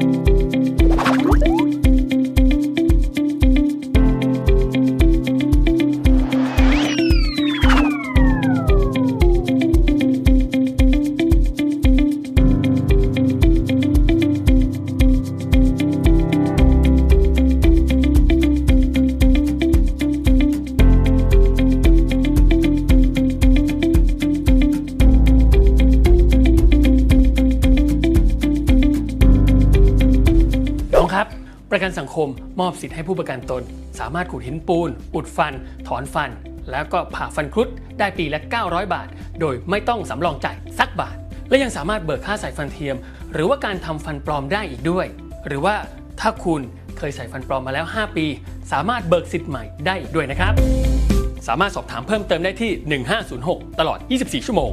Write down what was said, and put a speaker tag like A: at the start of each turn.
A: น้อ ครับ ประกันสังคมมอบสิทธิ์ให้ผู้ประกันตน สามารถขูดหินปูน อุดฟัน ถอนฟัน แล้วก็ผ่าฟันครุดได้ปีละ 900 บาท โดยไม่ต้องสำรองจ่ายสักบาท และยังสามารถเบิกค่าใส่ฟันเทียม หรือว่าการทำฟันปลอมได้อีกด้วย หรือว่าถ้าคุณเคยใส่ฟันปลอมมาแล้ว 5 ปี สามารถเบิกสิทธิ์ใหม่ได้อีกด้วยนะครับ สามารถสอบถามเพิ่มเติมได้ที่ 1506 ตลอด 24 ชั่วโมง